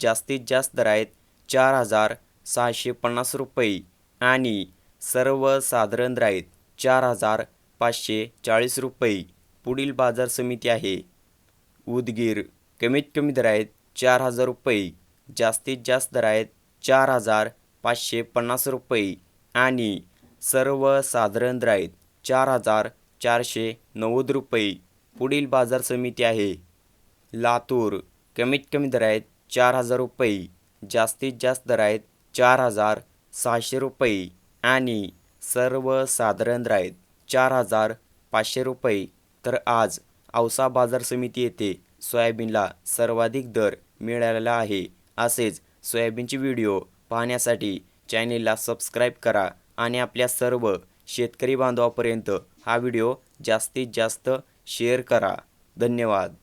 जास्तीत जास्त दर आहेत चार हजार सहाशे पन्नास रुपये आणि सर्वसाधारण दर आहेत चार हजार पाचशे चाळीस रुपये पुढील बाजार समिती आहे. उदगीर कमीत कमी दर आहेत चार हजार रुपये जास्तीत जास्त दर आहेत चार हजार पाचशे पन्नास रुपये आणि सर्वसाधारण दर आहेत चार हजार चारशे नव्वद रुपये पुढील बाजार समिती आहे. लातूर कमीत कमी दर आहेत चार हजार रुपये जास्तीत जास्त दर आहेत चार हजार सहाशे रुपये आणि सर्वसाधारण दर आहेत चार हजार पाचशे रुपये. तर आज औसा बाजार समिती येथे सोयाबीनला सर्वाधिक दर मिळालेला आहे. असेच सोयाबीनचे व्हिडिओ पाहण्यासाठी चॅनेलला सबस्क्राईब करा आणि आपल्या सर्व शेतकरी बांधवापर्यंत हा व्हिडिओ जास्तीत जास्त शेअर करा. धन्यवाद.